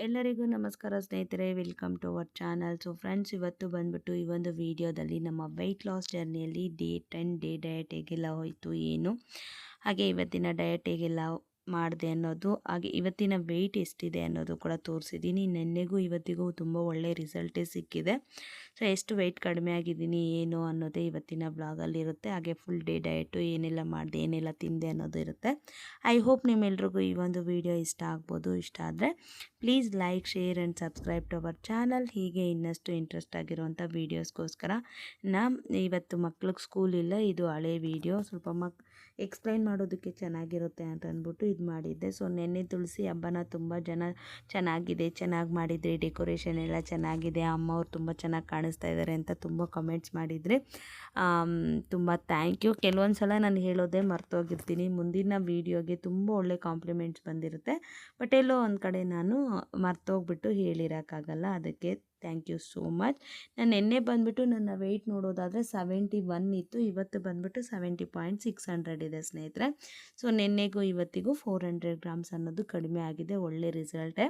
ಎಲ್ಲರಿಗೂ ನಮಸ್ಕಾರ ಸ್ನೇಹಿತರೆ welcome to our channel so friends ಇವತ್ತು ಬಂದ್ಬಿಟ್ಟು ಈ ಒಂದು ವಿಡಿಯೋದಲ್ಲಿ ನಮ್ಮ ವೆಯ್ಟ್ ಲಾಸ್ ಜರ್ನಿಯಲ್ಲಿ ಡೇ ಟೆನ್ ಡೇ ಡಯಟ್ ಹೇಗೆಲ್ಲ ಹೋಯಿತು, ಏನು? ಹಾಗೆ ಇವತ್ತಿನ ಡಯಟ್ ಹೇಗೆಲ್ಲ ಮಾಡಿದೆ ಅನ್ನೋದು, ಹಾಗೆ ಇವತ್ತಿನ ವೆಯ್ಟ್ ಎಷ್ಟಿದೆ ಅನ್ನೋದು ಕೂಡ ತೋರಿಸಿದ್ದೀನಿ. ನೆನ್ನೆಗೂ ಇವತ್ತಿಗೂ ತುಂಬ ಒಳ್ಳೆಯ ರಿಸಲ್ಟೇ ಸಿಕ್ಕಿದೆ. ಸೊ ಎಷ್ಟು ವೆಯ್ಟ್ ಕಡಿಮೆ ಆಗಿದ್ದೀನಿ, ಏನು ಅನ್ನೋದೇ ಇವತ್ತಿನ ಬ್ಲಾಗಲ್ಲಿರುತ್ತೆ ಹಾಗೆ ಫುಲ್ ಡೇ ಡಯಟು ಏನೆಲ್ಲ ಮಾಡಿದೆ, ಏನೆಲ್ಲ ತಿಂದೆ ಅನ್ನೋದು ಇರುತ್ತೆ. ಐ ಹೋಪ್ ನಿಮ್ಮೆಲ್ರಿಗೂ ಈ ಒಂದು ವಿಡಿಯೋ ಇಷ್ಟ ಆಗ್ಬೋದು. ಇಷ್ಟ ಆದರೆ please like share and subscribe to our channel ಹೀಗೆ ಇನ್ನಷ್ಟು ಇಂಟ್ರೆಸ್ಟ್ ಆಗಿರುವಂಥ ವೀಡಿಯೋಸ್ಗೋಸ್ಕರ ನಾ ಇವತ್ತು ಮಕ್ಳಿಗೆ ಸ್ಕೂಲ್ ಇಲ್ಲ, ಇದು ಹಳೆ ವೀಡಿಯೋ ಸ್ವಲ್ಪ ಮಕ್ ಎಕ್ಸ್ಪ್ಲೈನ್ ಮಾಡೋದಕ್ಕೆ ಚೆನ್ನಾಗಿರುತ್ತೆ ಅಂತ ಅಂದ್ಬಿಟ್ಟು ಇದು ಮಾಡಿದ್ದೆ. ಸೊ, ನೆನ್ನೆ ತುಳಸಿ ಹಬ್ಬನ ತುಂಬ ಜನ ಚೆನ್ನಾಗಿದೆ, ಚೆನ್ನಾಗಿ ಮಾಡಿದ್ರಿ, ಡೆಕೋರೇಷನ್ ಎಲ್ಲ ಚೆನ್ನಾಗಿದೆ ಅಮ್ಮ ಅವ್ರು ತುಂಬ ಚೆನ್ನಾಗಿ ಕಾಣಿಸ್ತಾ ಇದ್ದಾರೆ ಅಂತ ತುಂಬ ಕಮೆಂಟ್ಸ್ ಮಾಡಿದರೆ. ತುಂಬ ಥ್ಯಾಂಕ್ ಯು. ಕೆಲವೊಂದು ಸಲ ನಾನು ಹೇಳೋದೇ ಮರ್ತೋಗಿರ್ತೀನಿ. ಮುಂದಿನ ವೀಡಿಯೋಗೆ ತುಂಬ ಒಳ್ಳೆ ಕಾಂಪ್ಲಿಮೆಂಟ್ಸ್ ಬಂದಿರುತ್ತೆ. ಬಟ್ ಎಲ್ಲೋ ಒಂದು ಕಡೆ ನಾನು ಮರ್ತೋಗ್ಬಿಟ್ಟು ಹೇಳಿರೋಕ್ಕಾಗಲ್ಲ. ಅದಕ್ಕೆ ಥ್ಯಾಂಕ್ ಯು ಸೋ ಮಚ್. ನಾನು ನಿನ್ನೆ ಬಂದುಬಿಟ್ಟು ನನ್ನ ವೆಯ್ಟ್ ನೋಡೋದಾದರೆ ಸೆವೆಂಟಿ ಒನ್ ಇತ್ತು, ಇವತ್ತು ಬಂದುಬಿಟ್ಟು ಸೆವೆಂಟಿ ಪಾಯಿಂಟ್ ಸಿಕ್ಸ್ ಹಂಡ್ರೆಡ್ ಇದೆ ಸ್ನೇಹಿತರೆ. ಸೊ ನಿನ್ನೆಗೂ ಇವತ್ತಿಗೂ ಫೋರ್ ಹಂಡ್ರೆಡ್ ಗ್ರಾಮ್ಸ್ ಅನ್ನೋದು ಕಡಿಮೆ ಆಗಿದೆ, ಒಳ್ಳೆ ರಿಸಲ್ಟೇ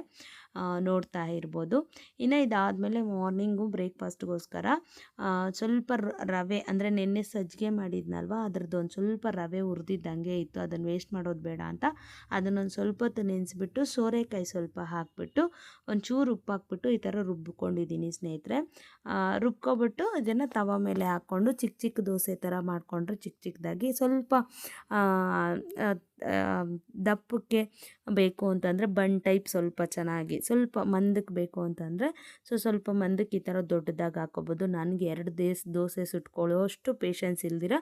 ನೋಡ್ತಾ ಇರ್ಬೋದು. ಇನ್ನು ಇದಾದಮೇಲೆ ಮಾರ್ನಿಂಗು ಬ್ರೇಕ್ಫಾಸ್ಟ್ಗೋಸ್ಕರ ಸ್ವಲ್ಪ ರವೆ ಅಂದರೆ ನೆನ್ನೆ ಸಜ್ಜಿಗೆ ಮಾಡಿದ್ನಲ್ವ, ಅದ್ರದ್ದು ಒಂದು ಸ್ವಲ್ಪ ರವೆ ಹುರಿದಿದ್ದಂಗೆ ಇತ್ತು ಅದನ್ನು ವೇಸ್ಟ್ ಮಾಡೋದು ಬೇಡ ಅಂತ. ಅದನ್ನೊಂದು ಸ್ವಲ್ಪ ಹೊತ್ತು ನೆನೆಸ್ಬಿಟ್ಟು ಸೋರೆಕಾಯಿ ಸ್ವಲ್ಪ ಹಾಕಿಬಿಟ್ಟು, ಒಂಚೂರು ಉಪ್ಪು ಹಾಕ್ಬಿಟ್ಟು ಈ ಥರ ರುಬ್ಬಿಕೊಂಡಿದ್ದೀನಿ ಸ್ನೇಹಿತರೆ. ರುಬ್ಕೊಬಿಟ್ಟು ಇದನ್ನು ತವ ಮೇಲೆ ಹಾಕ್ಕೊಂಡು ಚಿಕ್ಕ ಚಿಕ್ಕ ದೋಸೆ ಥರ ಮಾಡಿಕೊಂಡ್ರೆ ಚಿಕ್ಕ ಚಿಕ್ಕದಾಗಿ ಸ್ವಲ್ಪ ದಪ್ಪಕ್ಕೆ ಬೇಕು ಅಂತಂದರೆ ಬನ್ ಟೈಪ್ ಸ್ವಲ್ಪ ಚೆನ್ನಾಗಿ ಸ್ವಲ್ಪ ಮಂದಕ್ಕೆ ಬೇಕು ಅಂತಂದರೆ, ಸೊ ಸ್ವಲ್ಪ ಮಂದಕ್ಕೆ ಈ ಥರ ದೊಡ್ಡದಾಗಿ ಹಾಕೋಬೋದು. ನನಗೆ ಎರಡು ದೇಸ್, ದೋಸೆ ಸುಟ್ಕೊಳ್ಳೋ ಅಷ್ಟು ಪೇಷನ್ಸ್ ಇಲ್ದಿರ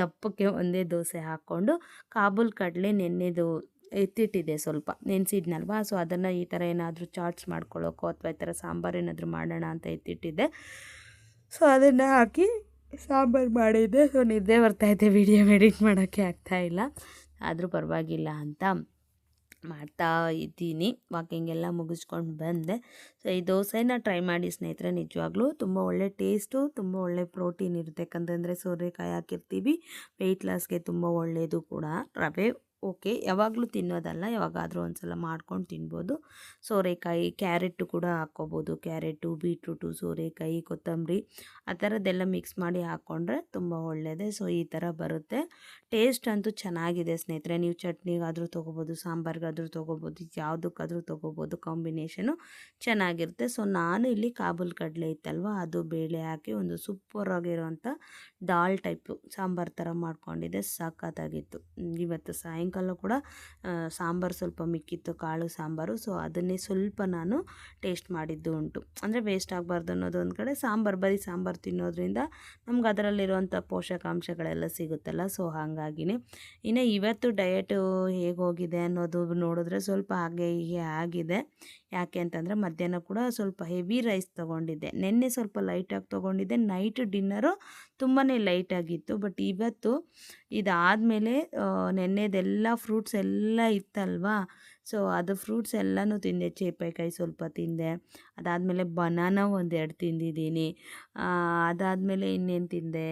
ದಪ್ಪಕ್ಕೆ ಒಂದೇ ದೋಸೆ ಹಾಕ್ಕೊಂಡು ಕಾಬೂಲ್ ಕಡಲೆ ನೆನ್ನೆದು ಎತ್ತಿಟ್ಟಿದೆ ಸ್ವಲ್ಪ, ನೆನೆಸಿದ್ನಲ್ವಾ? ಸೊ ಅದನ್ನು ಈ ಥರ ಏನಾದರೂ ಚಾಟ್ಸ್ ಮಾಡ್ಕೊಳ್ಳೋಕ್ಕೋ ಅಥವಾ ಈ ಥರ ಸಾಂಬಾರು ಏನಾದರೂ ಮಾಡೋಣ ಅಂತ ಎತ್ತಿಟ್ಟಿದ್ದೆ. ಸೊ ಅದನ್ನು ಹಾಕಿ ಸಾಂಬಾರು ಮಾಡಿದ್ದೆ. ಸೊ ನಿದ್ದೆ ಬರ್ತಾಯಿದ್ದೆ ವಿಡಿಯೋ ಎಡಿಟ್ ಮಾಡೋಕ್ಕೆ ಆಗ್ತಾಯಿಲ್ಲ ಆದರೂ ಪರವಾಗಿಲ್ಲ ಅಂತ. ಮಾಡ್ತಾ ಇದ್ದೀನಿ. ವಾಕಿಂಗ್ ಎಲ್ಲ ಮುಗಿಸ್ಕೊಂಡು ಬಂದೆ. ಸೊ, ಈ ದೋಸೆನ ಟ್ರೈ ಮಾಡಿ ಸ್ನೇಹಿತರೆ, ನಿಜವಾಗ್ಲೂ ತುಂಬ ಒಳ್ಳೆ ಟೇಸ್ಟು, ತುಂಬ ಒಳ್ಳೆ ಪ್ರೋಟೀನ್ ಇರುತ್ತೆ. ಯಾಕಂತಂದರೆ ಸೋರೆಕಾಯಿ ಹಾಕಿರ್ತೀವಿ ವೆಯ್ಟ್ ಲಾಸ್ಗೆ ತುಂಬ ಒಳ್ಳೆಯದು ಕೂಡ. ರವೆ ಓಕೆ, ಯಾವಾಗಲೂ ತಿನ್ನೋದಲ್ಲ, ಯಾವಾಗಾದರೂ ಒಂದು ಸಲ ಮಾಡ್ಕೊಂಡು ತಿನ್ಬೋದು. ಸೋರೆಕಾಯಿ ಕ್ಯಾರೆಟು ಕೂಡ ಹಾಕ್ಕೋಬೋದು. ಕ್ಯಾರೆಟು, ಬೀಟ್ರೂಟು, ಸೋರೆಕಾಯಿ, ಕೊತ್ತಂಬರಿ ಆ ಥರದ್ದೆಲ್ಲ ಮಿಕ್ಸ್ ಮಾಡಿ ಹಾಕ್ಕೊಂಡ್ರೆ ತುಂಬ ಒಳ್ಳೆಯದೇ ಸೊ, ಈ ಥರ ಬರುತ್ತೆ. ಟೇಸ್ಟ್ ಅಂತೂ ಚೆನ್ನಾಗಿದೆ ಸ್ನೇಹಿತರೆ. ನೀವು ಚಟ್ನಿಗಾದರೂ ತೊಗೋಬೋದು, ಸಾಂಬಾರ್ಗಾದರೂ ತೊಗೋಬೋದು, ಯಾವುದಕ್ಕಾದರೂ ತೊಗೋಬೋದು, ಕಾಂಬಿನೇಷನು ಚೆನ್ನಾಗಿರುತ್ತೆ. ಸೊ, ನಾನು ಇಲ್ಲಿ ಕಾಬೂಲ್ ಕಡಲೆ ಇತ್ತಲ್ವ, ಅದು ಬೇಳೆ ಹಾಕಿ ಒಂದು ಸೂಪರ್ ಆಗಿರೋವಂಥ ದಾಲ್ ಟೈಪು ಸಾಂಬಾರು ಥರ ಮಾಡ್ಕೊಂಡಿದ್ದೆ. ಸಖತ್ತಾಗಿತ್ತು ಇವತ್ತು ಸಾಯಂಕಾಲ ಸಾಯಂಕಾಲ ಕೂಡ ಸಾಂಬಾರು ಸ್ವಲ್ಪ ಮಿಕ್ಕಿತ್ತು, ಕಾಳು ಸಾಂಬಾರು. ಸೊ ಅದನ್ನೇ ಸ್ವಲ್ಪ ನಾನು ಟೇಸ್ಟ್ ಮಾಡಿದ್ದು ಉಂಟು. ಅಂದರೆ ವೇಸ್ಟ್ ಆಗಬಾರ್ದು ಅನ್ನೋದು ಒಂದು ಕಡೆ. ಸಾಂಬಾರು, ಬರೀ ಸಾಂಬಾರು ತಿನ್ನೋದ್ರಿಂದ ನಮ್ಗೆ ಅದರಲ್ಲಿರುವಂಥ ಪೋಷಕಾಂಶಗಳೆಲ್ಲ ಸಿಗುತ್ತಲ್ಲ ಸೊ ಹಾಗಾಗಿನೇ. ಇನ್ನು ಇವತ್ತು ಡಯಟು ಹೇಗೆ ಹೋಗಿದೆ ಅನ್ನೋದು ನೋಡಿದ್ರೆ ಸ್ವಲ್ಪ ಹಾಗೆ ಹೀಗೆ ಆಗಿದೆ. ಯಾಕೆ ಅಂತಂದರೆ ಮಧ್ಯಾಹ್ನ ಕೂಡ ಸ್ವಲ್ಪ ಹೆವಿ ರೈಸ್ ತೊಗೊಂಡಿದ್ದೆ. ನಿನ್ನೆ ಸ್ವಲ್ಪ ಲೈಟಾಗಿ ತೊಗೊಂಡಿದ್ದೆ. ನೈಟ್ ಡಿನ್ನರು ತುಂಬಾ ಲೈಟಾಗಿತ್ತು ಬಟ್ ಇವತ್ತು ಇದಾದಮೇಲೆ ನೆನ್ನೆದೆಲ್ಲ ಫ್ರೂಟ್ಸ್ ಎಲ್ಲ ಇತ್ತಲ್ವಾ? ಸೊ, ಅದು ಫ್ರೂಟ್ಸ್ ಎಲ್ಲನೂ ತಿಂದೆ. ಚೇಪೆಕಾಯಿ ಸ್ವಲ್ಪ ತಿಂದೆ. ಅದಾದಮೇಲೆ ಬನಾನ ಒಂದೆರಡು ತಿಂದಿದ್ದೀನಿ. ಅದಾದಮೇಲೆ ಇನ್ನೇನು ತಿಂದೆ?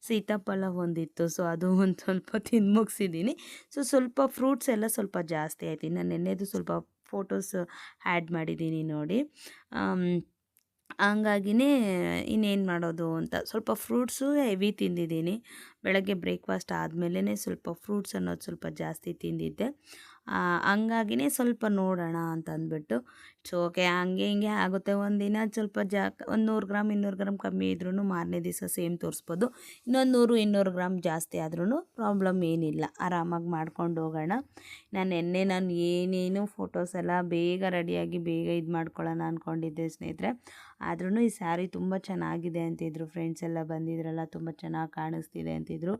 ಸೀತಾಫಲ ಒಂದಿತ್ತು. ಸೊ, ಅದು ಒಂದು ಸ್ವಲ್ಪ ತಿಂದು ಮುಗಿಸಿದ್ದೀನಿ. ಸೊ, ಸ್ವಲ್ಪ ಫ್ರೂಟ್ಸ್ ಎಲ್ಲ ಸ್ವಲ್ಪ ಜಾಸ್ತಿ ಆಯ್ತು. ನಾನು ನೆನ್ನೆದು ಸ್ವಲ್ಪ ಫೋಟೋಸ್ ಆ್ಯಡ್ ಮಾಡಿದ್ದೀನಿ ನೋಡಿ. ಹಂಗಾಗಿನೇ ಇನ್ನೇನು ಮಾಡೋದು ಅಂತ. ಸ್ವಲ್ಪ ಫ್ರೂಟ್ಸು ಹೆವಿ ತಿಂದಿದ್ದೀನಿ. ಬೆಳಗ್ಗೆ ಬ್ರೇಕ್ಫಾಸ್ಟ್ ಆದಮೇಲೆ ಸ್ವಲ್ಪ ಫ್ರೂಟ್ಸ್ ಅನ್ನೋದು ಸ್ವಲ್ಪ ಜಾಸ್ತಿ ತಿಂದಿದ್ದೆ. ಹಂಗಾಗಿನೇ ಸ್ವಲ್ಪ ನೋಡೋಣ ಅಂತ ಅಂದ್ಬಿಟ್ಟು. ಸೊ ಓಕೆ ಹಂಗೆ ಹಿಂಗೆ ಆಗುತ್ತೆ. ಒಂದಿನ ಸ್ವಲ್ಪ ಜಾ, ಒಂದು ನೂರು ಗ್ರಾಮ್, ಇನ್ನೂರು ಗ್ರಾಮ್ ಕಮ್ಮಿ ಇದ್ರೂ ಮಾರನೇ ದಿವಸ ಸೇಮ್ ತೋರಿಸ್ಬೋದು. ಇನ್ನೊಂದು ನೂರು, ಇನ್ನೂರು ಗ್ರಾಮ್ ಜಾಸ್ತಿ ಆದ್ರೂ ಪ್ರಾಬ್ಲಮ್ ಏನಿಲ್ಲ. ಆರಾಮಾಗಿ ಮಾಡ್ಕೊಂಡು ಹೋಗೋಣ. ನಾನು ನಿನ್ನೆ ನಾನು ಏನೇನು ಫೋಟೋಸ್ ಎಲ್ಲ ಬೇಗ ರೆಡಿಯಾಗಿ ಬೇಗ ಇದು ಮಾಡ್ಕೊಳ್ಳೋಣ ಅಂದ್ಕೊಂಡಿದ್ದೆ ಸ್ನೇಹಿತರೆ. ಆದ್ರೂ ಈ ಸ್ಯಾರಿ ತುಂಬ ಚೆನ್ನಾಗಿದೆ ಅಂತಿದ್ರು. ಫ್ರೆಂಡ್ಸ್ ಎಲ್ಲ ಬಂದಿದ್ರಲ್ಲ ತುಂಬ ಚೆನ್ನಾಗಿ ಕಾಣಿಸ್ತಿದೆ ಅಂತಿದ್ರು.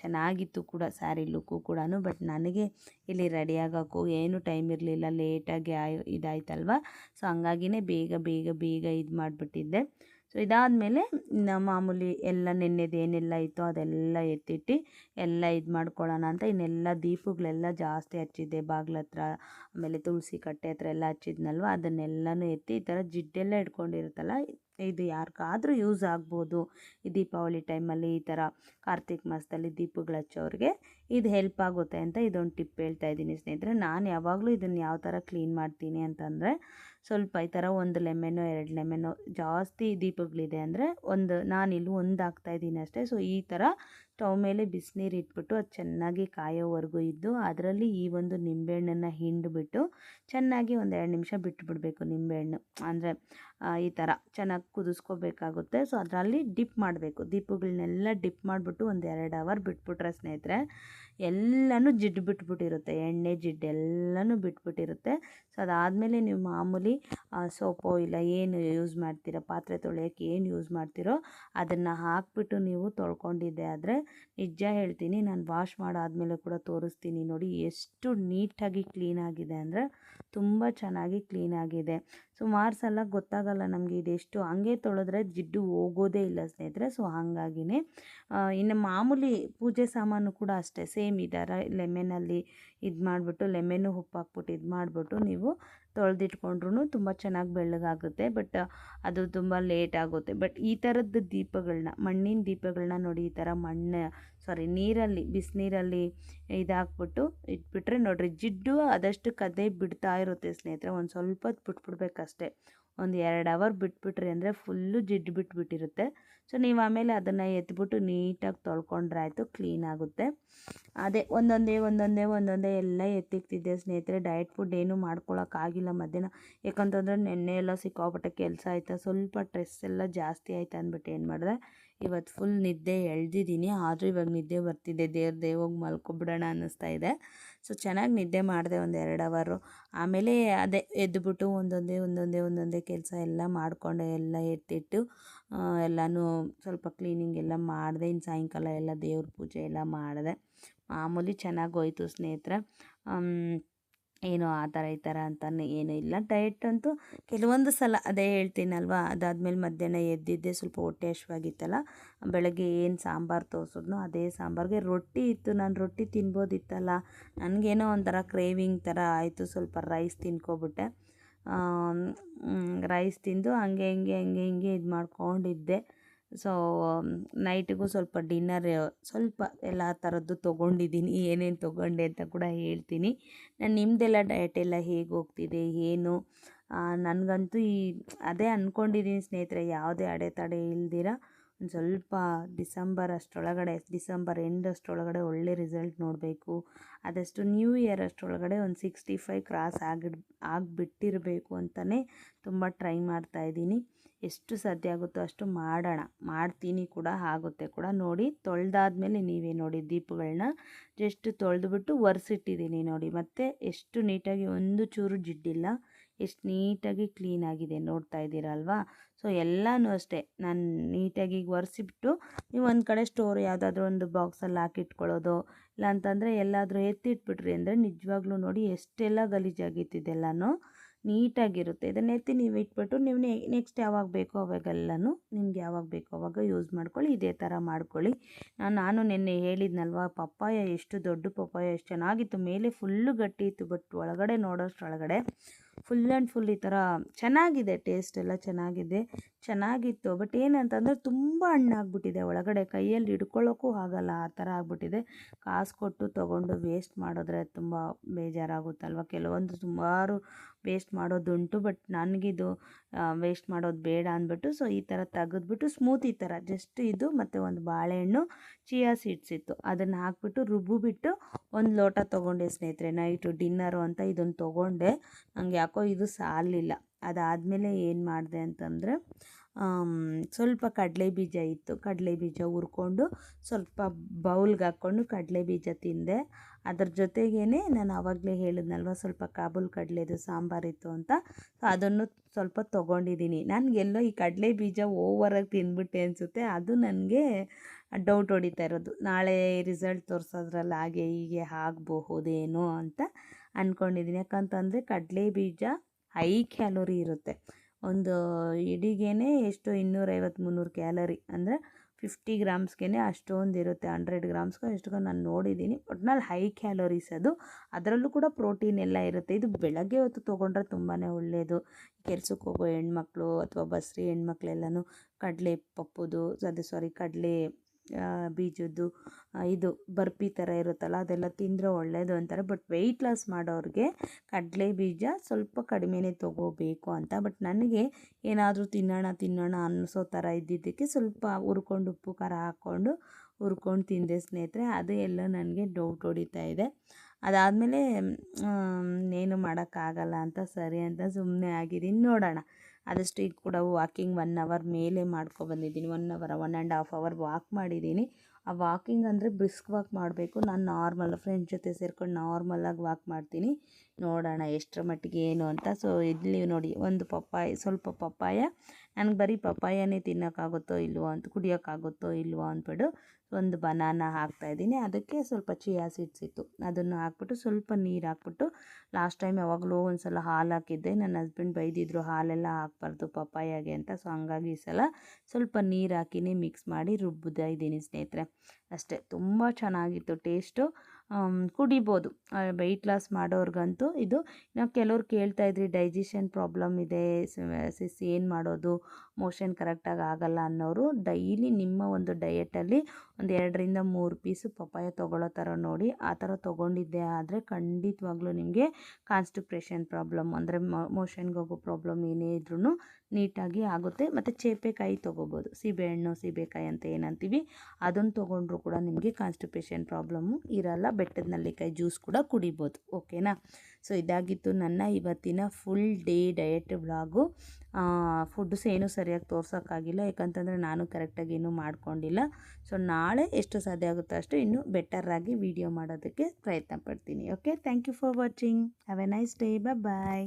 ಚೆನ್ನಾಗಿತ್ತು ಕೂಡ ಸ್ಯಾರಿ ಲುಕ್ಕು ಕೂಡ ಬಟ್ ನನಗೆ ಇಲ್ಲಿ ರೆಡಿ ಆಗೋಕ್ಕೂ ಏನು ಟೈಮ್ ಇರಲಿಲ್ಲ. ಲೇಟಾಗಿ ಆಯ್, ಇದಾಯ್ತಲ್ವ? ಸೊ ಹಂಗಾಗಿನೇ ಬೇಗ ಬೇಗ ಬೇಗ ಇದು ಮಾಡಿಬಿಟ್ಟಿದ್ದೆ ಸೊ ಇದಾದಮೇಲೆ ಮಾಮೂಲಿ ಎಲ್ಲ ನೆನ್ನೆದು ಏನೆಲ್ಲ ಇತ್ತು ಅದೆಲ್ಲ ಎತ್ತಿಟ್ಟು ಎಲ್ಲ ಇದು ಮಾಡ್ಕೊಳ್ಳೋಣ ಅಂತ ಇನ್ನೆಲ್ಲ ದೀಪಗಳೆಲ್ಲ ಜಾಸ್ತಿ ಹಚ್ಚಿದ್ದೆ. ಬಾಗ್ಲ ಹತ್ರ ಆಮೇಲೆ ತುಳಸಿ ಕಟ್ಟೆ ಹತ್ರ ಎಲ್ಲ ಹಚ್ಚಿದ್ನಲ್ವ? ಅದನ್ನೆಲ್ಲನೂ ಎತ್ತಿ ಈ ಥರ ಜಿಡ್ಡೆಲ್ಲ ಇಟ್ಕೊಂಡಿರುತ್ತಲ್ಲ ಇದು ಯಾರಿಗಾದರೂ ಯೂಸ್ ಆಗ್ಬೋದು. ಈ ದೀಪಾವಳಿ ಟೈಮಲ್ಲಿ ಈ ಥರ ಕಾರ್ತಿಕ್ ಮಾಸದಲ್ಲಿ ದೀಪಗಳು ಹಚ್ಚೋರಿಗೆ ಇದು ಹೆಲ್ಪ್ ಆಗುತ್ತೆ ಅಂತ ಇದೊಂದು ಟಿಪ್ ಹೇಳ್ತಾ ಇದ್ದೀನಿ ಸ್ನೇಹಿತರೆ. ನಾನು ಯಾವಾಗಲೂ ಇದನ್ನು ಯಾವ ಥರ ಕ್ಲೀನ್ ಮಾಡ್ತೀನಿ ಅಂತಂದರೆ ಸ್ವಲ್ಪ ಈ ಥರ ಒಂದು ಲೆಮೆನೋ, ಎರಡು ಲೆಮೆನೋ ಜಾಸ್ತಿ ದೀಪಗಳಿದೆ ಅಂದರೆ ಒಂದು ನಾನು ಇಲ್ಲಿ ಒಂದು ಹಾಕ್ತಾಯಿದ್ದೀನಿ ಅಷ್ಟೇ. ಸೊ, ಈ ಥರ ಸ್ಟವ್ ಮೇಲೆ ಬಿಸಿನೀರು ಇಟ್ಬಿಟ್ಟು ಅದು ಚೆನ್ನಾಗಿ ಕಾಯೋವರೆಗೂ ಇದ್ದು ಅದರಲ್ಲಿ ಈ ಒಂದು ನಿಂಬೆಹಣ್ಣನ್ನು ಹಿಂಡಿಬಿಟ್ಟು ಚೆನ್ನಾಗಿ ಒಂದು ಎರಡು ನಿಮಿಷ ಬಿಟ್ಟುಬಿಡಬೇಕು ನಿಂಬೆಹಣ್ಣು. ಅಂದರೆ ಈ ಥರ ಚೆನ್ನಾಗಿ ಕುದಿಸ್ಕೋಬೇಕಾಗುತ್ತೆ. ಸೊ ಅದರಲ್ಲಿ ಡಿಪ್ ಮಾಡಬೇಕು. ದೀಪಗಳನ್ನೆಲ್ಲ ಡಿಪ್ ಮಾಡಿಬಿಟ್ಟು ಒಂದು ಎರಡು ಅವರ್ ಬಿಟ್ಬಿಟ್ರೆ ಸ್ನೇಹಿತರೆ, ಎಲ್ಲನೂ ಜಿಡ್ಡು ಬಿಟ್ಬಿಟ್ಟಿರುತ್ತೆ. ಎಣ್ಣೆ ಜಿಡ್ಡು ಎಲ್ಲನೂ ಬಿಟ್ಬಿಟ್ಟಿರುತ್ತೆ. ಸೊ ಅದಾದಮೇಲೆ ನೀವು ಮಾಮೂಲಿ ಸೋಪೋ ಇಲ್ಲ ಏನು ಯೂಸ್ ಮಾಡ್ತೀರೋ, ಪಾತ್ರೆ ತೊಳೆಯೋಕ್ಕೆ ಏನು ಯೂಸ್ ಮಾಡ್ತೀರೋ ಅದನ್ನು ಹಾಕ್ಬಿಟ್ಟು ನೀವು ತೊಳ್ಕೊಂಡಿದ್ದೆ ಆದರೆ, ನಿಜ ಹೇಳ್ತೀನಿ, ನಾನು ವಾಶ್ ಮಾಡಾದಮೇಲೆ ಕೂಡ ತೋರಿಸ್ತೀನಿ ನೋಡಿ, ಎಷ್ಟು ನೀಟಾಗಿ ಕ್ಲೀನಾಗಿದೆ ಅಂದರೆ ತುಂಬ ಚೆನ್ನಾಗಿ ಕ್ಲೀನಾಗಿದೆ ಸೊ ಮಾರ್ಸಲ್ಲ ಗೊತ್ತಾಗಲ್ಲ ನಮಗೆ ಇದೆಷ್ಟು. ಹಂಗೆ ತೊಳೆದ್ರೆ ಜಿಡ್ಡು ಹೋಗೋದೇ ಇಲ್ಲ ಸ್ನೇಹಿತರೆ. ಸೊ, ಹಾಗಾಗಿನೇ ಇನ್ನು ಮಾಮೂಲಿ ಪೂಜೆ ಸಾಮಾನು ಕೂಡ ಅಷ್ಟೇ. ಸೇಮ್ ಇದ್ದಾರೆ ಲೆಮೆನಲ್ಲಿ ಇದು ಮಾಡಿಬಿಟ್ಟು, ಲೆಮೆನು ಉಪ್ಪು ಹಾಕ್ಬಿಟ್ಟು ಇದು ಮಾಡಿಬಿಟ್ಟು ನೀವು ತೊಳೆದಿಟ್ಕೊಂಡ್ರೂ ತುಂಬ ಚೆನ್ನಾಗಿ ಬೆಳ್ಳಗಾಗುತ್ತೆ. ಬಟ್, ಅದು ತುಂಬ ಲೇಟ್ ಆಗುತ್ತೆ. ಬಟ್, ಈ ಥರದ್ದು ದೀಪಗಳನ್ನ, ಮಣ್ಣಿನ ದೀಪಗಳನ್ನ ನೋಡಿ ಈ ಥರ ಮಣ್ಣು ಸಾರಿ ನೀರಲ್ಲಿ, ಬಿಸಿನೀರಲ್ಲಿ ಇದಾಕ್ಬಿಟ್ಟು ಇಟ್ಬಿಟ್ರೆ ನೋಡಿರಿ ಜಿಡ್ಡು ಆದಷ್ಟು ಕದೆ ಬಿಡ್ತಾ ಇರುತ್ತೆ ಸ್ನೇಹಿತರೆ. ಒಂದು ಸ್ವಲ್ಪ ಹೊತ್ತು ಬಿಟ್ಬಿಡ್ಬೇಕಷ್ಟೇ. ಒಂದು ಎರಡು ಅವರ್ ಬಿಟ್ಬಿಟ್ರಿ ಅಂದರೆ ಫುಲ್ಲು ಜಿಡ್ಡು ಬಿಟ್ಬಿಟ್ಟಿರುತ್ತೆ. ಸೊ ನೀವು ಆಮೇಲೆ ಅದನ್ನು ಎತ್ಬಿಟ್ಟು ನೀಟಾಗಿ ತೊಳ್ಕೊಂಡ್ರೆ ಆಯಿತು ಕ್ಲೀನ್ ಆಗುತ್ತೆ. ಅದೇ ಒಂದೊಂದೇ ಒಂದೊಂದೇ ಒಂದೊಂದೇ ಎಲ್ಲ ಎತ್ತಿಕ್ತಿದ್ದೆ ಸ್ನೇಹಿತರೆ. ಡಯಟ್ ಫುಡ್ ಏನೂ ಮಾಡ್ಕೊಳಕ್ಕಾಗಿಲ್ಲ ಮಧ್ಯಾಹ್ನ. ಯಾಕಂತಂದರೆ ನೆನ್ನೆ ಎಲ್ಲ ಸಿಕ್ಕಾಪಟ್ಟೆ ಕೆಲಸ ಆಯಿತಾ, ಸ್ವಲ್ಪ ಸ್ಟ್ರೆಸ್ ಎಲ್ಲ ಜಾಸ್ತಿ ಆಯಿತಾ ಅಂದ್ಬಿಟ್ಟು ಏನು ಮಾಡಿದೆ? ಇವತ್ತು ಫುಲ್ ನಿದ್ದೆ ಎಳ್ದಿದ್ದೀನಿ. ಆದರೂ ಇವಾಗ ನಿದ್ದೆ ಬರ್ತಿದೆ. ದೇವ್ರ ದೇವೋಗಿ ಮಲ್ಕೊಬಿಡೋಣ ಅನ್ನಿಸ್ತಾ ಇದೆ. ಸೊ ಚೆನ್ನಾಗಿ ನಿದ್ದೆ ಮಾಡಿದೆ ಒಂದು ಎರಡು ಅವರು ಆಮೇಲೆ ಅದೇ ಎದ್ದುಬಿಟ್ಟು ಒಂದೊಂದೇ ಒಂದೊಂದೇ ಒಂದೊಂದೇ ಕೆಲಸ ಎಲ್ಲ ಮಾಡಿಕೊಂಡೆ. ಎಲ್ಲ ಎತ್ತಿಟ್ಟು ಎಲ್ಲನೂ ಸ್ವಲ್ಪ ಕ್ಲೀನಿಂಗ್ ಎಲ್ಲ ಮಾಡಿದೆ. ಇನ್ನು ಸಾಯಂಕಾಲ ಎಲ್ಲ ದೇವ್ರ ಪೂಜೆ ಎಲ್ಲ ಮಾಡಿದೆ. ಮಾಮೂಲಿ ಚೆನ್ನಾಗಿ ಹೋಯ್ತು ಸ್ನೇಹಿತರೆ. ಏನು ಆ ಥರ ಈ ಥರ ಅಂತಲೇ ಏನೂ ಇಲ್ಲ. ಡಯಟ್ ಅಂತೂ ಕೆಲವೊಂದು ಸಲ ಅದೇ ಹೇಳ್ತೀನಲ್ವ? ಅದಾದಮೇಲೆ ಮಧ್ಯಾಹ್ನ ಎದ್ದಿದ್ದೆ ಸ್ವಲ್ಪ ಹೊಟ್ಟೆ ಹಶ್ವಾಗಿತ್ತಲ್ಲ ಬೆಳಗ್ಗೆ ಏನು ಸಾಂಬಾರು ತೋರಿಸಿದ್ನೋ ಅದೇ ಸಾಂಬಾರಿಗೆ. ರೊಟ್ಟಿ ಇತ್ತು, ನಾನು ರೊಟ್ಟಿ ತಿನ್ಬೋದಿತ್ತಲ್ಲ. ನನಗೇನೋ ಒಂಥರ ಕ್ರೇವಿಂಗ್ ಥರ ಆಯಿತು, ಸ್ವಲ್ಪ ರೈಸ್ ತಿನ್ಕೊಬಿಟ್ಟೆ. ರೈಸ್ ತಿಂದು ಹಂಗೆ ಹಿಂಗೆ ಹಂಗೆ ಹಿಂಗೆ ಇದು ಮಾಡ್ಕೊಂಡಿದ್ದೆ ಸೊ ನೈಟಿಗೂ ಸ್ವಲ್ಪ ಡಿನ್ನರ್ ಸ್ವಲ್ಪ ಎಲ್ಲ ಥರದ್ದು ತೊಗೊಂಡಿದ್ದೀನಿ. ಏನೇನು ತೊಗೊಂಡೆ ಅಂತ ಕೂಡ ಹೇಳ್ತೀನಿ. ನಾನು ನಿಮ್ಮದೆಲ್ಲ ಡಯಟ್ ಎಲ್ಲ ಹೇಗೆ ಹೋಗ್ತಿದೆ, ಏನು? ನನಗಂತೂ ಈ, ಅದೇ ಅಂದ್ಕೊಂಡಿದ್ದೀನಿ ಸ್ನೇಹಿತರೆ, ಯಾವುದೇ ಅಡೆತಡೆ ಇಲ್ದಿರ. ಒಂದು ಸ್ವಲ್ಪ ಡಿಸೆಂಬರ್ ಅಷ್ಟರೊಳಗಡೆ ಡಿಸೆಂಬರ್ ಎಂಡ್ ಅಷ್ಟರೊಳಗಡೆ ಒಳ್ಳೆ ರಿಸಲ್ಟ್ ನೋಡಬೇಕು. ಆದಷ್ಟು ನ್ಯೂ ಇಯರ್ ಅಷ್ಟರೊಳಗಡೆ ಒಂದು ಸಿಕ್ಸ್ಟಿ ಫೈವ್ ಕ್ರಾಸ್ ಆಗಿ ಆಗಿಬಿಟ್ಟಿರಬೇಕು ಅಂತಲೇ ತುಂಬ ಟ್ರೈ ಮಾಡ್ತಾಯಿದ್ದೀನಿ ಎಷ್ಟು ಸಾಧ್ಯ ಆಗುತ್ತೋ ಅಷ್ಟು ಮಾಡೋಣ. ಮಾಡ್ತೀನಿ ಕೂಡ, ಆಗುತ್ತೆ ಕೂಡ. ನೋಡಿ, ತೊಳೆದಾದ್ಮೇಲೆ ನೀವೇ ನೋಡಿ ದೀಪಗಳನ್ನ ಜಸ್ಟ್ ತೊಳೆದ್ಬಿಟ್ಟು ಒರೆಸಿಟ್ಟಿದ್ದೀನಿ ನೋಡಿ. ಮತ್ತು ಎಷ್ಟು ನೀಟಾಗಿ ಒಂದು ಚೂರು ಜಿಡ್ಡಿಲ್ಲ. ಎಷ್ಟು ನೀಟಾಗಿ ಕ್ಲೀನಾಗಿದೆ ನೋಡ್ತಾ ಇದ್ದೀರಲ್ವಾ ಸೊ ಎಲ್ಲನೂ ಅಷ್ಟೇ. ನಾನು ನೀಟಾಗಿ ಒರೆಸಿಬಿಟ್ಟು ನೀವು ಒಂದು ಕಡೆ ಸ್ಟೋರ್ ಯಾವುದಾದ್ರೂ ಒಂದು ಬಾಕ್ಸಲ್ಲಿ ಹಾಕಿಟ್ಕೊಳ್ಳೋದು ಇಲ್ಲ ಅಂತಂದರೆ ಎಲ್ಲಾದರೂ ಎತ್ತಿಟ್ಬಿಟ್ರಿ ಅಂದರೆ ನಿಜವಾಗ್ಲೂ ನೋಡಿ ಎಷ್ಟೆಲ್ಲ ಗಲೀಜಾಗಿತ್ತು ಇದೆಲ್ಲನೂ. ನೀಟಾಗಿರುತ್ತೆ. ಇದನ್ನ ಎತ್ತಿ ನೀವು ಇಟ್ಬಿಟ್ಟು ನೀವು ನೆಕ್ಸ್ಟ್ ಯಾವಾಗ ಬೇಕೋ ಅವಾಗೆಲ್ಲನೂ ನಿಮ್ಗೆ ಯಾವಾಗ ಬೇಕೋ ಅವಾಗ ಯೂಸ್ ಮಾಡ್ಕೊಳ್ಳಿ. ಇದೇ ಥರ ಮಾಡ್ಕೊಳ್ಳಿ. ನಾನು ನಿನ್ನೆ ಹೇಳಿದ್ನಲ್ವ, ಪಪ್ಪಾಯ ಎಷ್ಟು ದೊಡ್ಡ ಪಪ್ಪಾಯ, ಎಷ್ಟು ಚೆನ್ನಾಗಿತ್ತು. ಮೇಲೆ ಫುಲ್ಲು ಗಟ್ಟಿ ಇತ್ತು ಬಟ್ ಒಳಗಡೆ ನೋಡೋಷ್ಟ್ರೊಳಗಡೆ ಫುಲ್ ಆ್ಯಂಡ್ ಫುಲ್ ಈ ಥರ ಚೆನ್ನಾಗಿದೆ ಟೇಸ್ಟ್ ಎಲ್ಲ ಚೆನ್ನಾಗಿದೆ. ಚೆನ್ನಾಗಿತ್ತು ಬಟ್ ಏನಂತಂದರೆ ತುಂಬ ಹಣ್ಣಾಗ್ಬಿಟ್ಟಿದೆ. ಒಳಗಡೆ ಕೈಯಲ್ಲಿ ಹಿಡ್ಕೊಳ್ಳೋಕ್ಕೂ ಆಗಲ್ಲ, ಆ ಥರ ಆಗ್ಬಿಟ್ಟಿದೆ. ಕಾಸು ಕೊಟ್ಟು ತೊಗೊಂಡು ವೇಸ್ಟ್ ಮಾಡಿದ್ರೆ ತುಂಬ ಬೇಜಾರಾಗುತ್ತಲ್ವ? ಕೆಲವೊಂದು ಸುಮಾರು ವೇಸ್ಟ್ ಮಾಡೋದುಂಟು, ಬಟ್ ನನಗಿದು ವೇಸ್ಟ್ ಮಾಡೋದು ಬೇಡ ಅಂದ್ಬಿಟ್ಟು ಸೊ ಈ ಥರ ತೆಗೆದ್ಬಿಟ್ಟು ಸ್ಮೂತ್ ಈ ಥರ ಜಸ್ಟ್ ಇದು ಮತ್ತು ಒಂದು ಬಾಳೆಹಣ್ಣು ಚಿಯಾ ಸೀಡ್ಸ್ ಇತ್ತು. ಅದನ್ನು ಹಾಕ್ಬಿಟ್ಟು ರುಬ್ಬಿಬಿಟ್ಟು ಒಂದು ಲೋಟ ತೊಗೊಂಡೆ ಸ್ನೇಹಿತರೆ ನೈಟು ಡಿನ್ನರು ಅಂತ ಇದನ್ನು ತೊಗೊಂಡೆ. ನನಗೆ ಯಾಕೋ ಇದು ಸಾಲಿಲ್ಲ. ಅದಾದಮೇಲೆ ಏನು ಮಾಡಿದೆ ಅಂತಂದರೆ ಸ್ವಲ್ಪ ಕಡಲೆ ಬೀಜ ಇತ್ತು. ಕಡಲೆ ಬೀಜ ಹುರ್ಕೊಂಡು ಸ್ವಲ್ಪ ಬೌಲ್ಗೆ ಹಾಕ್ಕೊಂಡು ಕಡಲೆ ಬೀಜ ತಿಂದೆ. ಅದ್ರ ಜೊತೆಗೇ ನಾನು ಆವಾಗಲೇ ಹೇಳಿದ್ನಲ್ವ, ಸ್ವಲ್ಪ ಕಾಬೂಲ್ ಕಡಲೆದು ಸಾಂಬಾರಿತ್ತು ಅಂತ. ಸೊ ಅದನ್ನು ಸ್ವಲ್ಪ ತೊಗೊಂಡಿದ್ದೀನಿ. ನನಗೆಲ್ಲೋ ಈ ಕಡಲೆ ಬೀಜ ಓವರಾಗಿ ತಿಂದ್ಬಿಟ್ಟೆ ಅನಿಸುತ್ತೆ. ಅದು ನನಗೆ ಡೌಟ್ ಹೊಡಿತಾ ಇರೋದು. ನಾಳೆ ರಿಸಲ್ಟ್ ತೋರಿಸೋದ್ರಲ್ಲಿ ಹಾಗೆ ಹೀಗೆ ಆಗಬಹುದೇನೋ ಅಂತ ಅಂದ್ಕೊಂಡಿದ್ದೀನಿ ಯಾಕಂತಂದರೆ ಕಡಲೆ ಬೀಜ ಹೈ ಕ್ಯಾಲೋರಿ ಇರುತ್ತೆ. ಒಂದು ಇಡಿಗೆನೇ ಎಷ್ಟು ಇನ್ನೂರೈವತ್ತು ಮುನ್ನೂರು ಕ್ಯಾಲರಿ. ಅಂದರೆ ಫಿಫ್ಟಿ ಗ್ರಾಮ್ಸ್ಗೇ ಅಷ್ಟೊಂದು ಇರುತ್ತೆ. ಹಂಡ್ರೆಡ್ ಗ್ರಾಮ್ಸ್ಗೆ ಎಷ್ಟೋ ನಾನು ನೋಡಿದ್ದೀನಿ. ಒಟ್ನಲ್ಲಿ ಹೈ ಕ್ಯಾಲೋರೀಸ್ ಅದು. ಅದರಲ್ಲೂ ಕೂಡ ಪ್ರೋಟೀನ್ ಎಲ್ಲ ಇರುತ್ತೆ. ಇದು ಬೆಳಗ್ಗೆ ಹೊತ್ತು ತೊಗೊಂಡ್ರೆ ತುಂಬಾ ಒಳ್ಳೆಯದು ಕೆಲ್ಸಕ್ಕೆ ಹೋಗೋ ಹೆಣ್ಮಕ್ಳು ಅಥವಾ ಬಸ್ರಿ ಹೆಣ್ಮಕ್ಳೆಲ್ಲನೂ ಕಡಲೆ ಪಪ್ಪುದು, ಅದೇ ಸಾರಿ ಕಡಲೆ ಬೀಜದ್ದು ಇದು ಬರ್ಫಿ ಥರ ಇರುತ್ತಲ್ಲ, ಅದೆಲ್ಲ ತಿಂದರೆ ಒಳ್ಳೆಯದು ಅಂತಾರೆ. ಬಟ್ ವೆಯ್ಟ್ ಲಾಸ್ ಮಾಡೋರಿಗೆ ಕಡಲೆ ಬೀಜ ಸ್ವಲ್ಪ ಕಡಿಮೆನೇ ತೊಗೋಬೇಕು ಅಂತ. ಬಟ್ ನನಗೆ ಏನಾದರೂ ತಿನ್ನೋಣ ತಿನ್ನೋಣ ಅನ್ನಿಸೋ ಥರ ಇದ್ದಿದ್ದಕ್ಕೆ ಸ್ವಲ್ಪ ಹುರ್ಕೊಂಡು ಉಪ್ಪು, ಖಾರ ಹಾಕ್ಕೊಂಡು ಹುರ್ಕೊಂಡು ತಿಂದೆ ಸ್ನೇಹಿತರೆ, ಅದು ಎಲ್ಲ ನನಗೆ ಡೌಟ್ ಹೊಡಿತಾ ಇದೆ. ಅದಾದಮೇಲೆ ಏನು ಮಾಡೋಕ್ಕಾಗಲ್ಲ ಅಂತ ಸರಿ ಅಂತ ಸುಮ್ಮನೆ ಆಗಿದ್ದೀನಿ, ನೋಡೋಣ. ಆದಷ್ಟು ಈಗ ಕೂಡ ವಾಕಿಂಗ್ ಒನ್ ಅವರ್ ಮೇಲೆ ಮಾಡ್ಕೊಬಂದಿದ್ದೀನಿ one hour one and half hour walk ಮಾಡಿದ್ದೀನಿ. ಆ ವಾಕಿಂಗ್ ಅಂದರೆ ಬ್ರಿಸ್ಕ್ ವಾಕ್ ಮಾಡಬೇಕು. ನಾನು ನಾರ್ಮಲ್ ಫ್ರೆಂಡ್ಸ್ ಜೊತೆ ಸೇರ್ಕೊಂಡು ನಾರ್ಮಲಾಗಿ ವಾಕ್ ಮಾಡ್ತೀನಿ. ನೋಡೋಣ ಎಷ್ಟರ ಮಟ್ಟಿಗೆ ಏನು ಅಂತ. ಸೊ ಇಲ್ಲಿ ನೋಡಿ, ಒಂದು ಪಪ್ಪಾಯ, ಸ್ವಲ್ಪ ಪಪ್ಪಾಯ. ನನಗೆ ಬರೀ ಪಪ್ಪಾಯನೇ ತಿನ್ನೋಕ್ಕಾಗುತ್ತೋ ಇಲ್ವೋ ಅಂತ, ಕುಡಿಯೋಕ್ಕಾಗುತ್ತೋ ಇಲ್ವೋ ಅಂದ್ಬಿಟ್ಟು ಒಂದು ಬನಾನ ಹಾಕ್ತಾಯಿದ್ದೀನಿ ಅದಕ್ಕೆ ಸ್ವಲ್ಪ ಚಿಯಾ ಸೀಡ್ಸ್ ಇತ್ತು. ಅದನ್ನು ಹಾಕ್ಬಿಟ್ಟು ಸ್ವಲ್ಪ ನೀರು ಹಾಕ್ಬಿಟ್ಟು ಲಾಸ್ಟ್ ಟೈಮ್ ಯಾವಾಗಲೂ ಒಂದು ಸಲ ಹಾಲು ಹಾಕಿದ್ದೆ. ನನ್ನ ಹಸ್ಬೆಂಡ್ ಬೈದಿದ್ರು ಹಾಲೆಲ್ಲ ಹಾಕ್ಬಾರ್ದು ಪಪ್ಪಾಯಾಗೆ ಅಂತ. ಸೊ, ಹಂಗಾಗಿ ಈ ಸಲ ಸ್ವಲ್ಪ ನೀರು ಹಾಕಿನೇ ಮಿಕ್ಸ್ ಮಾಡಿ ರುಬ್ಬುತ್ತಾ ಇದ್ದೀನಿ ಸ್ನೇಹಿತರೆ. ಅಷ್ಟೇ, ತುಂಬ ಚೆನ್ನಾಗಿತ್ತು ಟೇಸ್ಟು. ಕುಡಿಬೋದು. ವೆಯ್ಟ್ ಲಾಸ್ ಮಾಡೋರ್ಗಂತೂ ಇದು. ನಾವು ಕೆಲವ್ರು ಕೇಳ್ತಾ ಇದ್ರಿ ಡೈಜೆಷನ್ ಪ್ರಾಬ್ಲಮ್ ಇದೆ ಸಿಸ್ ಏನು ಮಾಡೋದು ಮೋಷನ್ ಕರೆಕ್ಟಾಗಿ ಆಗಲ್ಲ ಅನ್ನೋರು ಡೈಲಿ ನಿಮ್ಮ ಒಂದು ಡಯೆಟಲ್ಲಿ ಒಂದು ಎರಡರಿಂದ ಮೂರು ಪೀಸು ಪಪ್ಪಾಯ ತೊಗೊಳ್ಳೋ ಥರ ನೋಡಿ, ಆ ಥರ ತೊಗೊಂಡಿದ್ದೆ ಆದರೆ ಖಂಡಿತವಾಗ್ಲೂ ನಿಮಗೆ ಕಾನ್ಸ್ಟಿಪ್ರೇಷನ್ ಪ್ರಾಬ್ಲಮ್ ಅಂದರೆ ಮೋಷನ್ಗೆ ಹೋಗೋ ಪ್ರಾಬ್ಲಮ್ ಏನೇ ಇದ್ರೂ ನೀಟಾಗಿ ಆಗುತ್ತೆ. ಮತ್ತು ಚೇಪೆಕಾಯಿ ತೊಗೋಬೋದು. ಸೀಬೆಹಣ್ಣು, ಸೀಬೆಕಾಯಿ ಅಂತ ಏನಂತೀವಿ ಅದನ್ನು ತೊಗೊಂಡ್ರೂ ಕೂಡ ನಿಮಗೆ ಕಾನ್ಸ್ಟಿಪೇಷನ್ ಪ್ರಾಬ್ಲಮ್ಮು ಇರಲ್ಲ. ಬೆಟ್ಟದ ನಲ್ಲಿಕಾಯಿ ಜ್ಯೂಸ್ ಕೂಡ ಕುಡಿಬೋದು. ಓಕೆನಾ ಸೊ ಇದಾಗಿತ್ತು ನನ್ನ ಇವತ್ತಿನ full day diet vlog foods ಏನೂ ಸರಿಯಾಗಿ ತೋರ್ಸೋಕ್ಕಾಗಿಲ್ಲ. ಯಾಕಂತಂದರೆ ನಾನು ಕರೆಕ್ಟಾಗಿ ಏನೂ ಮಾಡ್ಕೊಂಡಿಲ್ಲ. ಸೊ ನಾಳೆ ಎಷ್ಟು ಸಾಧ್ಯ ಆಗುತ್ತೋ ಅಷ್ಟು ಇನ್ನೂ ಬೆಟರಾಗಿ ವಿಡಿಯೋ ಮಾಡೋದಕ್ಕೆ ಪ್ರಯತ್ನ ಪಡ್ತೀನಿ. Okay thank you for watching have a nice day bye